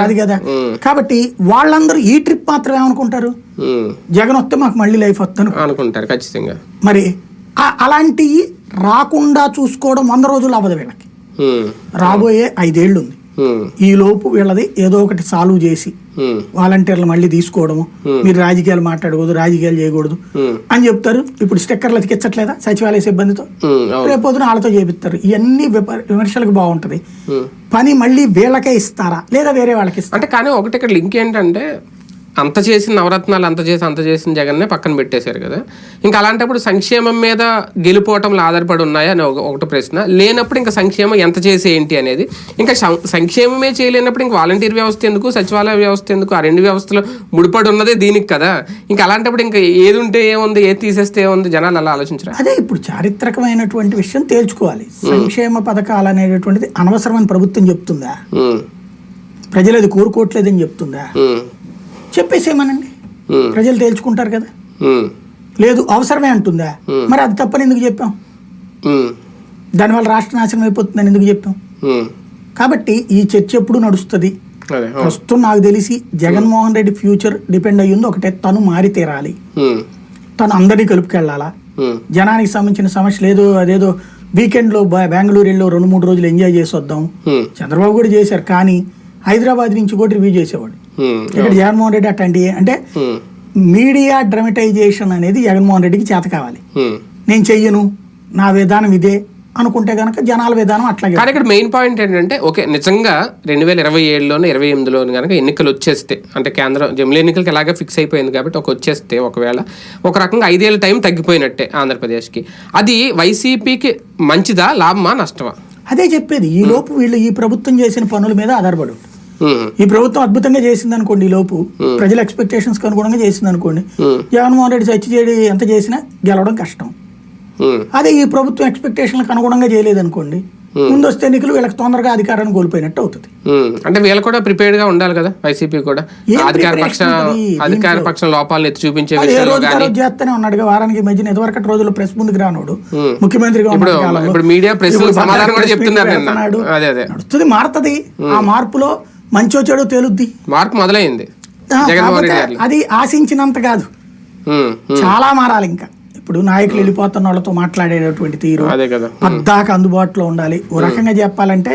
కాదు కాబట్టి వాళ్ళందరూ ఈ ట్రిప్ మాత్రం ఏమనుకుంటారు జగన్ వస్తే మాకు మళ్ళీ లైఫ్ వస్తాను అనుకుంటారు ఖచ్చితంగా. మరి అలాంటివి రాకుండా చూసుకోవడం వంద రోజులు అవ్వదు వీళ్ళకి. రాబోయే ఐదేళ్ళు ఉంది. ఈ లోపు వీళ్ళది ఏదో ఒకటి సాల్వ్ చేసి వాలంటీర్లు మళ్ళీ తీసుకోవడము. మీరు రాజకీయాలు మాట్లాడకూడదు రాజకీయాలు చేయకూడదు అని చెప్తారు. ఇప్పుడు స్టిక్కర్లు అతికించట్లేదా సచివాలయ సిబ్బందితో? ఉమ్, అవును. రేపు పొద్దున వాళ్ళతో చేపిస్తారు. ఇవన్నీ విమర్శలకు బాగుంటది. పని మళ్ళీ వీళ్ళకే ఇస్తారా? లేదా వేరే వాళ్ళకి ఇస్తారా? అంటే కానీ ఒకటి ఇక్కడ లింక్ ఏంటంటే అంత చేసిన నవరత్నాలు అంత చేసి అంత చేసిన జగన్నే పక్కన పెట్టేశారు కదా. ఇంకా అలాంటప్పుడు సంక్షేమం మీద గెలుపోవటంలో ఆధారపడి ఉన్నాయా అని ఒక- ఒకటి ప్రశ్న. లేనప్పుడు ఇంకా సంక్షేమం ఎంత చేసి ఏంటి అనేది. ఇంకా సంక్షేమమే చేయలేనప్పుడు ఇంకా వాలంటీర్ వ్యవస్థ ఎందుకు సచివాలయ వ్యవస్థ ఎందుకు ఆ రెండు వ్యవస్థలు ముడిపడి ఉన్నదే దీనికి కదా. ఇంకా అలాంటప్పుడు ఇంకా ఏది ఉంటే ఏముంది ఏది తీసేస్తే ఏముంది జనాలు అలా ఆలోచించరా? అదే ఇప్పుడు చారిత్రకమైనటువంటి విషయం తేల్చుకోవాలి. సంక్షేమ పథకాలు అనేటటువంటిది అనవసరమని ప్రభుత్వం చెప్తుందా? ప్రజలు అది కోరుకోవట్లేదని చెప్తుందా? చెప్పేసేమనండి ప్రజలు తేల్చుకుంటారు కదా. లేదు అవసరమే అంటుందా? మరి అది తప్పని ఎందుకు చెప్పాం? దానివల్ల రాష్ట్ర నాశనం అయిపోతుందని ఎందుకు చెప్పాం. కాబట్టి ఈ చర్చ ఎప్పుడు నడుస్తుంది. ప్రస్తుతం నాకు తెలిసి జగన్మోహన్ రెడ్డి ఫ్యూచర్ డిపెండ్ అయ్యింది. ఒకటే తను మారి తీరాలి. తను అందరినీ కలుపుకెళ్ళాలా? జనానికి సంబంధించిన సమస్యలు ఏదో అదేదో వీకెండ్లో బెంగళూరు వెళ్ళి రెండు మూడు రోజులు ఎంజాయ్ చేసి వద్దాం. చంద్రబాబు కూడా చేశారు. కానీ హైదరాబాద్ నుంచి కూడా రివ్యూ చేసేవాడు. ఇక్కడ జగన్మోహన్ రెడ్డి అట్లాంటి అంటే మీడియా డ్రమటైజేషన్ అనేది జగన్మోహన్ రెడ్డికి చేత కావాలి ఉమ్. నేను చెయ్యను నా విధానం ఇదే అనుకుంటే గనక జనాల విధానం అట్లాగే కానీ ఇక్కడ మెయిన్ పాయింట్ ఏంటంటే ఓకే నిజంగా రెండు వేల ఇరవై ఏడులోనే ఇరవై ఎనిమిదిలోని కనుక ఎన్నికలు వచ్చేస్తే అంటే కేంద్రం జమిలీ ఎన్నికలకి ఎలాగే ఫిక్స్ అయిపోయింది కాబట్టి ఒక వచ్చేస్తే ఒకవేళ ఒక రకంగా ఐదేళ్ళ టైం తగ్గిపోయినట్టే ఆంధ్రప్రదేశ్కి. అది వైసీపీకి మంచిదా లాభమా నష్టమా? అదే చెప్పేది ఈ లోపు వీళ్ళు ఈ ప్రభుత్వం చేసిన పనుల మీద ఆధారపడి ఉంటుంది. ఉమ్, ఈ ప్రభుత్వం అద్భుతంగా చేసింది అనుకోండి ఈ లోపు. ప్రజల ఎక్స్పెక్టేషన్స్ అనుగుణంగా చేసింది అనుకోండి ఉమ్, జగన్మోహన్ రెడ్డి చచ్చి చేయడం ఎంత చేసినా గెలవడం కష్టం. అదే ఈ ప్రభుత్వం ఎక్స్పెక్టేషన్లకు అనుగుణంగా చేయలేదు అనుకోండి ముందు వస్తే ఎన్నికలు వీళ్ళకి తొందరగా అధికారాన్ని కోల్పోయినట్టు అవుతుంది. అంటే వీళ్ళు కూడా ప్రిపేర్డ్గా ఉండాలి కదా వైసీపీ కూడా. అధికార పక్ష అధికార పక్షం లోపాలను ఎత్తి చూపించే చేస్తూనే ఉన్నాడుగా. వారానికి మధ్యన ఇదివరకటి రోజుల్లో ప్రెస్ ముందుకు రానోడు. ముఖ్యమంత్రిగా ఇప్పుడు మీడియా ప్రెస్ సమాధానం కూడా చెప్తున్నారు. అదే అదే. మారుతుంది. ఆ మార్పులో మంచో చెడు తేలుద్ది. మార్పు మొదలైంది. అది ఆశించినంత కాదు. చాలా మారాలి ఇంకా. ఇప్పుడు నాయకులు వెళ్ళిపోతున్న వాళ్ళతో మాట్లాడేటటువంటి తీరు పద్దాక అందుబాటులో ఉండాలి. ఓ రకంగా చెప్పాలంటే